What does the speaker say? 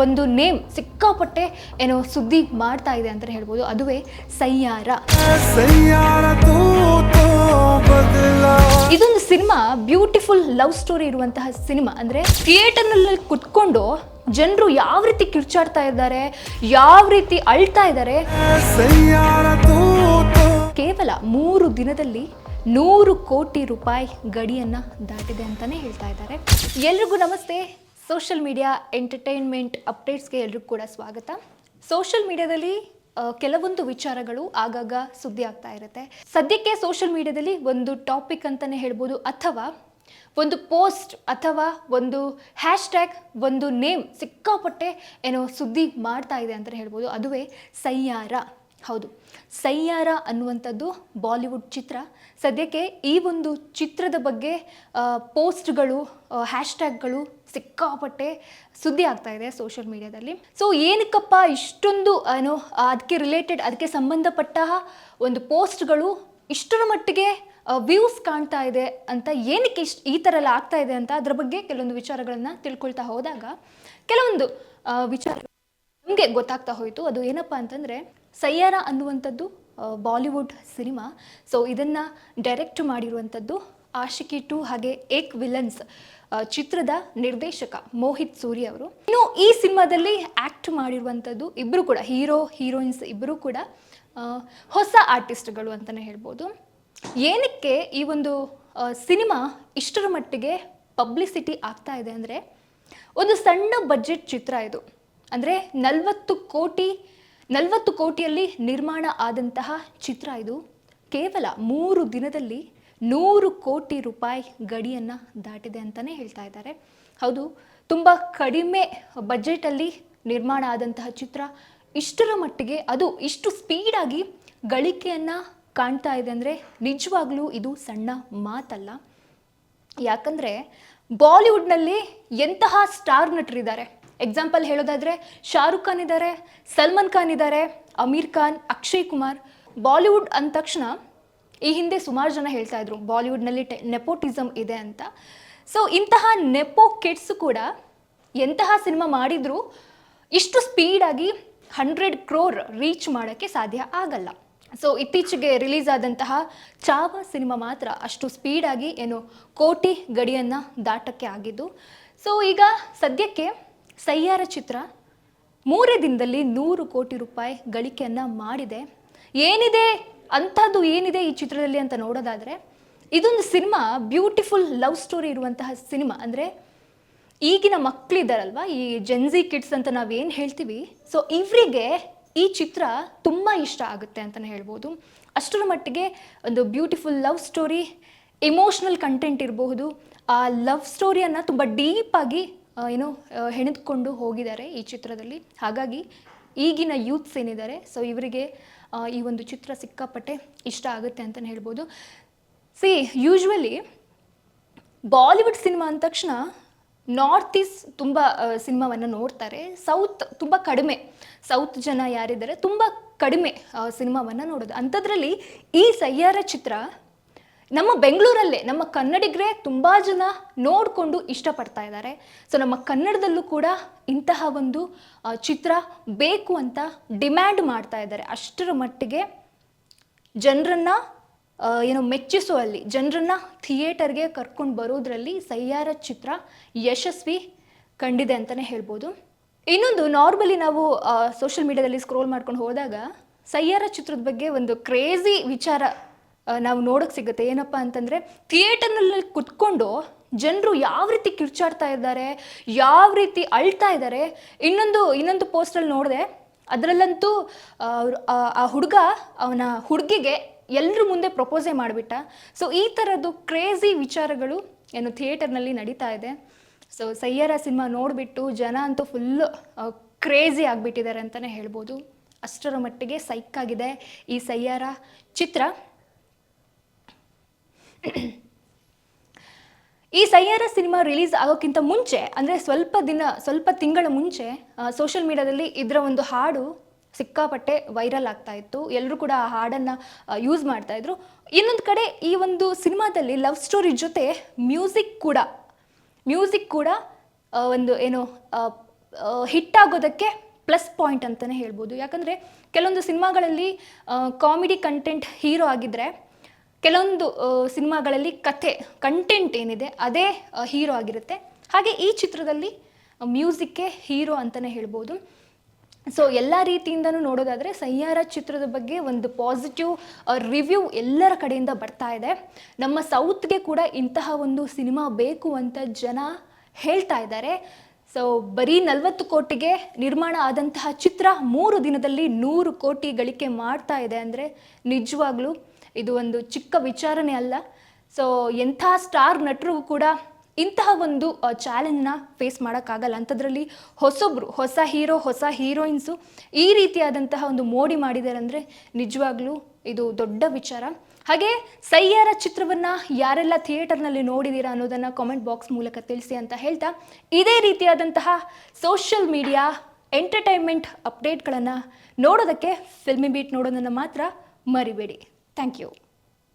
ಒಂದು ನೇಮ್ ಸಿಕ್ಕಾಪಟ್ಟೆ ಏನೋ ಸುದ್ದಿ ಮಾಡ್ತಾ ಇದೆ ಅಂತ ಹೇಳ್ಬೋದು. ಅದುವೇ ಸಯ್ಯಾರ ಇದೊಂದು ಸಿನಿಮಾ ಬ್ಯೂಟಿಫುಲ್ ಲವ್ ಸ್ಟೋರಿ ಇರುವಂತಹ ಸಿನಿಮಾ. ಅಂದರೆ ಥಿಯೇಟರ್ನಲ್ಲಿ ಕುತ್ಕೊಂಡು ಜನರು ಯಾವ ರೀತಿ ಕಿರ್ಚಾಡ್ತಾ ಇದ್ದಾರೆ ಯಾವ ರೀತಿ ಅಳ್ತಾ ಇದ್ದಾರೆ. ಕೇವಲ ಮೂರು ದಿನದಲ್ಲಿ ನೂರು ಕೋಟಿ ರೂಪಾಯಿ ಗಡಿಯನ್ನ ದಾಟಿದೆ ಅಂತಾನೆ ಹೇಳ್ತಾ ಇದ್ದಾರೆ. ಎಲ್ರಿಗೂ ನಮಸ್ತೆ. ಸೋಷಿಯಲ್ ಮೀಡಿಯಾ ಎಂಟರ್ಟೈನ್ಮೆಂಟ್ ಅಪ್ಡೇಟ್ಸ್ಗೆ ಎಲ್ರಿಗೂ ಕೂಡ ಸ್ವಾಗತ. ಸೋಷಿಯಲ್ ಮೀಡಿಯಾದಲ್ಲಿ ಕೆಲವೊಂದು ವಿಚಾರಗಳು ಆಗಾಗ ಸುದ್ದಿ ಆಗ್ತಾ ಇರುತ್ತೆ. ಸದ್ಯಕ್ಕೆ ಸೋಷಿಯಲ್ ಮೀಡಿಯಾದಲ್ಲಿ ಒಂದು ಟಾಪಿಕ್ ಅಂತಲೇ ಹೇಳ್ಬೋದು. ಅಥವಾ ಒಂದು ಪೋಸ್ಟ್ ಅಥವಾ ಒಂದು ಹ್ಯಾಶ್ ಟ್ಯಾಗ್ ಒಂದು ನೇಮ್ ಸಿಕ್ಕಾಪಟ್ಟೆ ಏನೋ ಸುದ್ದಿ ಮಾಡ್ತಾ ಇದೆ ಅಂತಲೇ ಹೇಳ್ಬೋದು. ಅದುವೇ ಸಯ್ಯಾರ ಹೌದು. ಸಯ್ಯಾರ ಅನ್ನುವಂಥದ್ದು ಬಾಲಿವುಡ್ ಚಿತ್ರ. ಸದ್ಯಕ್ಕೆ ಈ ಒಂದು ಚಿತ್ರದ ಬಗ್ಗೆ ಪೋಸ್ಟ್ಗಳು ಹ್ಯಾಶ್ಟ್ಯಾಗ್ಗಳು ಸಿಕ್ಕಾಪಟ್ಟೆ ಸುದ್ದಿ ಆಗ್ತಾ ಇದೆ ಸೋಷಿಯಲ್ ಮೀಡಿಯಾದಲ್ಲಿ. ಸೊ, ಏನಕ್ಕಪ್ಪ ಇಷ್ಟೊಂದು, ಏನು, ಅದಕ್ಕೆ ರಿಲೇಟೆಡ್, ಅದಕ್ಕೆ ಸಂಬಂಧಪಟ್ಟ ಒಂದು ಪೋಸ್ಟ್ಗಳು ಇಷ್ಟರ ಮಟ್ಟಿಗೆ ವ್ಯೂಸ್ ಕಾಣ್ತಾ ಇದೆ ಅಂತ ಏನಕ್ಕೆ ಇಷ್ಟು ಈ ಥರ ಎಲ್ಲ ಆಗ್ತಾ ಇದೆ ಅಂತ ಅದ್ರ ಬಗ್ಗೆ ಕೆಲವೊಂದು ವಿಚಾರಗಳನ್ನು ತಿಳ್ಕೊಳ್ತಾ ಹೋದಾಗ, ಕೆಲವೊಂದು ವಿಚಾರ ನಮಗೆ ಗೊತ್ತಾಗ್ತಾ ಹೋಯಿತು. ಅದು ಏನಪ್ಪ ಅಂತಂದರೆ ಸಯ್ಯಾರ ಅನ್ನುವಂಥದ್ದು ಬಾಲಿವುಡ್ ಸಿನಿಮಾ. ಸೊ ಇದನ್ನು ಡೈರೆಕ್ಟ್ ಮಾಡಿರುವಂಥದ್ದು ಆಶಿಕಿ ಟು ಹಾಗೆ ಏಕ್ ವಿಲನ್ಸ್ ಚಿತ್ರದ ನಿರ್ದೇಶಕ ಮೋಹಿತ್ ಸೂರಿ ಅವರು. ಇನ್ನು ಈ ಸಿನಿಮಾದಲ್ಲಿ ಆ್ಯಕ್ಟ್ ಮಾಡಿರುವಂಥದ್ದು ಇಬ್ಬರು ಕೂಡ, ಹೀರೋ ಹೀರೋಯಿನ್ಸ್ ಇಬ್ಬರು ಕೂಡ ಹೊಸ ಆರ್ಟಿಸ್ಟ್ಗಳು ಅಂತಲೇ ಹೇಳ್ಬೋದು. ಏನಕ್ಕೆ ಈ ಒಂದು ಸಿನಿಮಾ ಇಷ್ಟರ ಮಟ್ಟಿಗೆ ಪಬ್ಲಿಸಿಟಿ ಆಗ್ತಾ ಇದೆ ಅಂದರೆ, ಒಂದು ಸಣ್ಣ ಬಜೆಟ್ ಚಿತ್ರ ಇದು. ಅಂದರೆ ನಲವತ್ತು ಕೋಟಿ ನಲವತ್ತು ಕೋಟಿಯಲ್ಲಿ ನಿರ್ಮಾಣ ಆದಂತಹ ಚಿತ್ರ ಇದು. ಕೇವಲ ಮೂರು ದಿನದಲ್ಲಿ ನೂರು ಕೋಟಿ ರೂಪಾಯಿ ಗಡಿಯನ್ನು ದಾಟಿದೆ ಅಂತಲೇ ಹೇಳ್ತಾ ಇದ್ದಾರೆ. ಹೌದು, ತುಂಬ ಕಡಿಮೆ ಬಜೆಟಲ್ಲಿ ನಿರ್ಮಾಣ ಆದಂತಹ ಚಿತ್ರ. ಇಷ್ಟರ ಮಟ್ಟಿಗೆ ಅದು ಇಷ್ಟು ಸ್ಪೀಡಾಗಿ ಗಳಿಕೆಯನ್ನು ಕಾಣ್ತಾ ಇದೆ ಅಂದರೆ ನಿಜವಾಗ್ಲೂ ಇದು ಸಣ್ಣ ಮಾತಲ್ಲ. ಯಾಕಂದರೆ ಬಾಲಿವುಡ್ನಲ್ಲಿ ಎಂತಹ ಸ್ಟಾರ್ ನಟರಿದ್ದಾರೆ? ಎಕ್ಸಾಂಪಲ್ ಹೇಳೋದಾದರೆ ಶಾರುಖ್ ಖಾನ್ ಇದ್ದಾರೆ ಸಲ್ಮಾನ್ ಖಾನ್ ಇದ್ದಾರೆ ಅಮೀರ್ ಖಾನ್, ಅಕ್ಷಯ್ ಕುಮಾರ್. ಬಾಲಿವುಡ್ ಅಂದ ತಕ್ಷಣ ಈ ಹಿಂದೆ ಸುಮಾರು ಜನ ಹೇಳ್ತಾ ಇದ್ರು, ಬಾಲಿವುಡ್ನಲ್ಲಿ ಟೆ ನೆಪೋಟಿಸಮ್ ಇದೆ ಅಂತ. ಸೊ ಇಂತಹ ನೆಪೋ ಕಿಡ್ಸ್ ಕೂಡ ಎಂತಹ ಸಿನಿಮಾ ಮಾಡಿದರೂ ಇಷ್ಟು ಸ್ಪೀಡಾಗಿ ಹಂಡ್ರೆಡ್ ಕ್ರೋರ್ ರೀಚ್ ಮಾಡೋಕ್ಕೆ ಸಾಧ್ಯ ಆಗಲ್ಲ. ಸೊ ಇತ್ತೀಚೆಗೆ ರಿಲೀಸ್ ಆದಂತಹ ಚಾವ ಸಿನಿಮಾ ಮಾತ್ರ ಅಷ್ಟು ಸ್ಪೀಡಾಗಿ ಏನು ಕೋಟಿ ಗಡಿಯನ್ನು ದಾಟಕ್ಕೆ ಆಗಿದ್ದು. ಸೊ ಈಗ ಸದ್ಯಕ್ಕೆ ಸಯ್ಯಾರ ಚಿತ್ರ. ಮೂರೇ ದಿನದಲ್ಲಿ ನೂರು ಕೋಟಿ ರೂಪಾಯಿ ಗಳಿಕೆಯನ್ನು ಮಾಡಿದೆ. ಏನಿದೆ? ಅಂಥದ್ದು ಏನಿದೆ ಈ ಚಿತ್ರದಲ್ಲಿ ಅಂತ ನೋಡೋದಾದರೆ, ಇದೊಂದು ಸಿನಿಮಾ, ಬ್ಯೂಟಿಫುಲ್ ಲವ್ ಸ್ಟೋರಿ ಇರುವಂತಹ ಸಿನಿಮಾ. ಅಂದರೆ, ಈಗಿನ ಮಕ್ಕಳಿದ್ದಾರಲ್ವ ಈ ಜೆನ್ಸಿ ಕಿಡ್ಸ್ ಅಂತ ನಾವೇನು ಹೇಳ್ತೀವಿ? ಸೊ ಇವರಿಗೆ ಈ ಚಿತ್ರ ತುಂಬ ಇಷ್ಟ ಆಗುತ್ತೆ ಅಂತಲೇ ಹೇಳ್ಬೋದು. ಅಷ್ಟರ ಮಟ್ಟಿಗೆ ಒಂದು beautiful love story, emotional content ಇರಬಹುದು. ಆ ಲವ್ ಸ್ಟೋರಿಯನ್ನು ತುಂಬ ಡೀಪಾಗಿ ಏನು ಹೆಣೆದುಕೊಂಡು ಹೋಗಿದ್ದಾರೆ ಈ ಚಿತ್ರದಲ್ಲಿ. ಹಾಗಾಗಿ ಈಗಿನ ಯೂತ್ಸ್ ಏನಿದ್ದಾರೆ, ಸೊ ಇವರಿಗೆ ಈ ಒಂದು ಚಿತ್ರ ಸಿಕ್ಕಾಪಟ್ಟೆ ಇಷ್ಟ ಆಗುತ್ತೆ ಅಂತಲೇ ಹೇಳ್ಬೋದು. ಸಿ, ಯೂಶ್ವಲಿ ಬಾಲಿವುಡ್ ಸಿನಿಮಾ ಅಂದ ತಕ್ಷಣ ನಾರ್ತ್ ಈಸ್ಟ್ ತುಂಬ ಸಿನಿಮಾವನ್ನು ನೋಡ್ತಾರೆ. ಸೌತ್ ತುಂಬ ಕಡಿಮೆ. ಸೌತ್ ಜನ ಯಾರಿದ್ದಾರೆ, ತುಂಬ ಕಡಿಮೆ ಸಿನಿಮಾವನ್ನು ನೋಡೋದು. ಅಂಥದ್ರಲ್ಲಿ ಈ ಸಯ್ಯಾರ ಚಿತ್ರ ನಮ್ಮ ಬೆಂಗಳೂರಲ್ಲೇ, ನಮ್ಮ ಕನ್ನಡಿಗರೇ ತುಂಬ ಜನ ನೋಡಿಕೊಂಡು ಇಷ್ಟಪಡ್ತಾ ಇದ್ದಾರೆ. ಸೊ ನಮ್ಮ ಕನ್ನಡದಲ್ಲೂ ಕೂಡ ಇಂತಹ ಒಂದು ಚಿತ್ರ ಬೇಕು ಅಂತ ಡಿಮ್ಯಾಂಡ್ ಮಾಡ್ತಾ ಇದ್ದಾರೆ. ಅಷ್ಟರ ಮಟ್ಟಿಗೆ ಜನರನ್ನ ಏನೋ ಮೆಚ್ಚಿಸುವಲ್ಲಿ, ಜನರನ್ನ ಥಿಯೇಟರ್ಗೆ ಕರ್ಕೊಂಡು ಬರೋದ್ರಲ್ಲಿ ಸಯ್ಯಾರ ಚಿತ್ರ ಯಶಸ್ವಿ ಕಂಡಿದೆ ಅಂತಲೇ ಹೇಳ್ಬೋದು. ಇನ್ನೊಂದು, ನಾರ್ಮಲಿ ನಾವು ಸೋಷಿಯಲ್ ಮೀಡಿಯಾದಲ್ಲಿ ಸ್ಕ್ರೋಲ್ ಮಾಡ್ಕೊಂಡು ಹೋದಾಗ ಸಯ್ಯಾರ ಚಿತ್ರದ ಬಗ್ಗೆ ಒಂದು ಕ್ರೇಜಿ ವಿಚಾರ ನಾವು ನೋಡೋಕೆ ಸಿಗುತ್ತೆ. ಏನಪ್ಪ ಅಂತಂದರೆ, ಥಿಯೇಟರ್ನಲ್ಲಿ ಕುತ್ಕೊಂಡು ಜನರು ಯಾವ ರೀತಿ ಕಿರ್ಚಾಡ್ತಾ ಇದ್ದಾರೆ, ಯಾವ ರೀತಿ ಅಳ್ತಾ ಇದ್ದಾರೆ, ಇನ್ನೊಂದು ಇನ್ನೊಂದು ಪೋಸ್ಟಲ್ಲಿ ನೋಡಿದೆ, ಅದರಲ್ಲಂತೂ, ಆ ಹುಡುಗ ಅವನ ಹುಡುಗಿಗೆ ಎಲ್ಲರ ಮುಂದೆ ಪ್ರಪೋಸೇ ಮಾಡಿಬಿಟ್ಟ. ಸೊ ಈ ಥರದ್ದು ಕ್ರೇಜಿ ವಿಚಾರಗಳು ಏನು ಥಿಯೇಟರ್ನಲ್ಲಿ ನಡೀತಾ ಇದೆ. ಸೊ ಸಯ್ಯಾರ ಸಿನಿಮಾ ನೋಡಿಬಿಟ್ಟು ಜನ ಅಂತೂ ಫುಲ್ಲು ಕ್ರೇಜಿ ಆಗಿಬಿಟ್ಟಿದ್ದಾರೆ ಅಂತಲೇ ಹೇಳ್ಬೋದು. ಅಷ್ಟರ ಮಟ್ಟಿಗೆ ಸೈಕ್ ಆಗಿದೆ ಈ ಸಯ್ಯಾರ ಚಿತ್ರ. ಈ ಸಯ್ಯಾರ ಸಿನಿಮಾ ರಿಲೀಸ್ ಆಗೋಕ್ಕಿಂತ ಮುಂಚೆ, ಅಂದರೆ ಸ್ವಲ್ಪ ದಿನ, ಸ್ವಲ್ಪ ತಿಂಗಳ ಮುಂಚೆ ಸೋಷಿಯಲ್ ಮೀಡಿಯಾದಲ್ಲಿ ಇದರ ಒಂದು ಹಾಡು ಸಿಕ್ಕಾಪಟ್ಟೆ ವೈರಲ್ ಆಗ್ತಾ ಇತ್ತು. ಎಲ್ಲರೂ ಕೂಡ ಆ ಹಾಡನ್ನು ಯೂಸ್ ಮಾಡ್ತಾ ಇದ್ರು. ಇನ್ನೊಂದು ಕಡೆ ಈ ಒಂದು ಸಿನಿಮಾದಲ್ಲಿ ಲವ್ ಸ್ಟೋರಿ ಜೊತೆ ಮ್ಯೂಸಿಕ್ ಕೂಡ ಮ್ಯೂಸಿಕ್ ಕೂಡ ಒಂದು ಏನು ಹಿಟ್ ಆಗೋದಕ್ಕೆ ಪ್ಲಸ್ ಪಾಯಿಂಟ್ ಅಂತಲೇ ಹೇಳ್ಬೋದು. ಯಾಕಂದರೆ ಕೆಲವೊಂದು ಸಿನಿಮಾಗಳಲ್ಲಿ ಕಾಮಿಡಿ ಕಂಟೆಂಟ್ ಹೀರೋ ಆಗಿದ್ದರೆ ಕೆಲವೊಂದು ಸಿನಿಮಾಗಳಲ್ಲಿ ಕಥೆ ಕಂಟೆಂಟ್ ಏನಿದೆ, ಅದೇ ಹೀರೋ ಆಗಿರುತ್ತೆ. ಹಾಗೆ ಈ ಚಿತ್ರದಲ್ಲಿ ಮ್ಯೂಸಿಕ್ಕೆ ಹೀರೋ ಅಂತಲೇ ಹೇಳ್ಬೋದು. ಸೊ ಎಲ್ಲ ರೀತಿಯಿಂದನೂ ನೋಡೋದಾದರೆ, ಸಯ್ಯಾರ ಚಿತ್ರದ ಬಗ್ಗೆ ಒಂದು ಪಾಸಿಟಿವ್ ರಿವ್ಯೂ ಎಲ್ಲರ ಕಡೆಯಿಂದ ಬರ್ತಾ ಇದೆ. ನಮ್ಮ ಸೌತ್ಗೆ ಕೂಡ ಇಂತಹ ಒಂದು ಸಿನಿಮಾ ಬೇಕು ಅಂತ ಜನ ಹೇಳ್ತಾ ಇದ್ದಾರೆ. ಸೊ ಬರೀ ನಲವತ್ತು ಕೋಟಿಗೆ ನಿರ್ಮಾಣ ಆದಂತಹ ಚಿತ್ರ ಮೂರು ದಿನದಲ್ಲಿ ನೂರು ಕೋಟಿ ಗಳಿಕೆ ಮಾಡ್ತಾ ಇದೆ ಅಂದರೆ ನಿಜವಾಗ್ಲೂ ಇದು ಒಂದು ಚಿಕ್ಕ ವಿಚಾರನೇ ಅಲ್ಲ. ಸೊ ಎಂಥ ಸ್ಟಾರ್ ನಟರು ಕೂಡ ಇಂತಹ ಒಂದು ಚಾಲೆಂಜ್ನ ಫೇಸ್ ಮಾಡೋಕ್ಕಾಗಲ್ಲ. ಅಂಥದ್ರಲ್ಲಿ ಹೊಸೊಬ್ರು, ಹೊಸ ಹೀರೋ ಹೊಸ ಹೀರೋಯಿನ್ಸು ಈ ರೀತಿಯಾದಂತಹ ಒಂದು ಮೋಡಿ ಮಾಡಿದ್ದಾರೆ ಅಂದರೆ ನಿಜವಾಗ್ಲೂ ಇದು ದೊಡ್ಡ ವಿಚಾರ. ಹಾಗೆ ಸಯ್ಯಾರ ಚಿತ್ರವನ್ನು ಯಾರೆಲ್ಲ ಥಿಯೇಟರ್ನಲ್ಲಿ ನೋಡಿದ್ದೀರಾ ಅನ್ನೋದನ್ನು ಕಾಮೆಂಟ್ ಬಾಕ್ಸ್ ಮೂಲಕ ತಿಳಿಸಿ ಅಂತ ಹೇಳ್ತಾ, ಇದೇ ರೀತಿಯಾದಂತಹ ಸೋಷಿಯಲ್ ಮೀಡಿಯಾ ಎಂಟರ್ಟೈನ್ಮೆಂಟ್ ಅಪ್ಡೇಟ್ಗಳನ್ನು ನೋಡೋದಕ್ಕೆ ಫಿಲ್ಮಿ ಬೀಟ್ ನೋಡೋದನ್ನು ಮಾತ್ರ ಮರಿಬೇಡಿ. Thank you.